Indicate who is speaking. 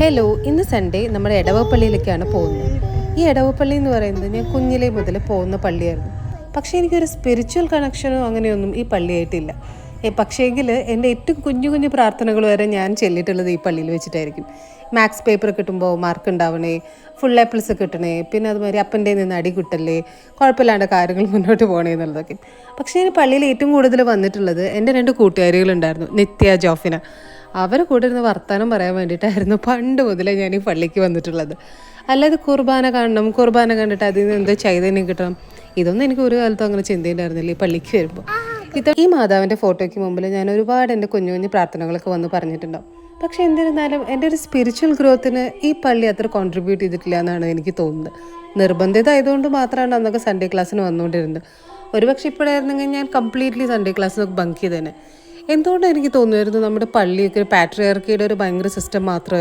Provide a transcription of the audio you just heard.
Speaker 1: Hello ഇന്ന് Sunday നമ്മുടെ എടവപ്പള്ളിയിലേക്കാണ് പോകുന്നത്. ഈ എടവപ്പള്ളി എന്ന് പറയുന്നത് ഞാൻ കുഞ്ഞിലെ മുതൽ പോകുന്ന പള്ളിയായിരുന്നു. പക്ഷേ എനിക്കൊരു സ്പിരിച്വൽ കണക്ഷനോ അങ്ങനെയൊന്നും ഈ പള്ളിയായിട്ടില്ല പക്ഷേങ്കിൽ എന്റെ ഏറ്റവും കുഞ്ഞു കുഞ്ഞു പ്രാർത്ഥനകൾ വരെ ഞാൻ ചെല്ലിയിട്ടുള്ളത് ഈ പള്ളിയിൽ വെച്ചിട്ടായിരിക്കും. മാത്സ് പേപ്പർ കിട്ടുമ്പോൾ മാർക്ക് ഉണ്ടാവണേ ഫുൾ ആപ്പിൾസ് കിട്ടണേ പിന്നെ അതുമാതിരി അപ്പന്റെ നിന്ന് അടി കിട്ടല്ലേ കുഴപ്പമില്ലാണ്ട് കാര്യങ്ങൾ മുന്നോട്ട് പോകണേ എന്നുള്ളതൊക്കെ. പക്ഷേ പള്ളിയിൽ ഏറ്റവും കൂടുതൽ വന്നിട്ടുള്ളത് എന്റെ രണ്ട് കൂട്ടുകാരികളുണ്ടായിരുന്നു നിത്യ ജോഫിന. അവരെ കൂടെ ഇരുന്ന് വർത്തമാനം പറയാൻ വേണ്ടിയിട്ടായിരുന്നു പണ്ട് മുതലേ ഞാൻ ഈ പള്ളിക്ക് വന്നിട്ടുള്ളത്. അല്ലാതെ കുർബാന കാണണം കുർബാന കണ്ടിട്ട് അതിൽ നിന്ന് എന്തോ ചൈതന്യം കിട്ടണം. ഇതൊന്നും എനിക്ക് ഒരു കാലത്തും അങ്ങനെ ചിന്തയുണ്ടായിരുന്നില്ല ഈ പള്ളിക്ക് വരുമ്പോൾ ഇത്ര ഈ മാതാവിന്റെ ഫോട്ടോയ്ക്ക് മുമ്പിൽ ഞാൻ ഒരുപാട് എന്റെ കുഞ്ഞു കുഞ്ഞു പ്രാർത്ഥനകളൊക്കെ വന്ന് പറഞ്ഞിട്ടുണ്ടാവും. പക്ഷേ എന്നിരുന്നാലും എന്റെ ഒരു സ്പിരിച്വൽ ഗ്രോത്തിന് ഈ പള്ളി അത്ര കോൺട്രിബ്യൂട്ട് ചെയ്തിട്ടില്ല എന്നാണ് എനിക്ക് തോന്നുന്നത്. നിർബന്ധിത ആയതുകൊണ്ട് മാത്രമാണ് അന്നൊക്കെ സൺഡേ ക്ലാസ്സിന് വന്നുകൊണ്ടിരുന്നത്. ഒരുപക്ഷെ ഇപ്പോഴായിരുന്നെങ്കിൽ ഞാൻ കംപ്ലീറ്റ്ലി സൺഡേ ക്ലാസ്സിനൊക്കെ ബങ്ക് ചെയ്തേനെ. എന്തുകൊണ്ടാണ് എനിക്ക് തോന്നുമായിരുന്നു നമ്മുടെ പള്ളിയൊക്കെ പാട്രിയാർക്കിയുടെ ഒരു ഭയങ്കര സിസ്റ്റം മാത്രം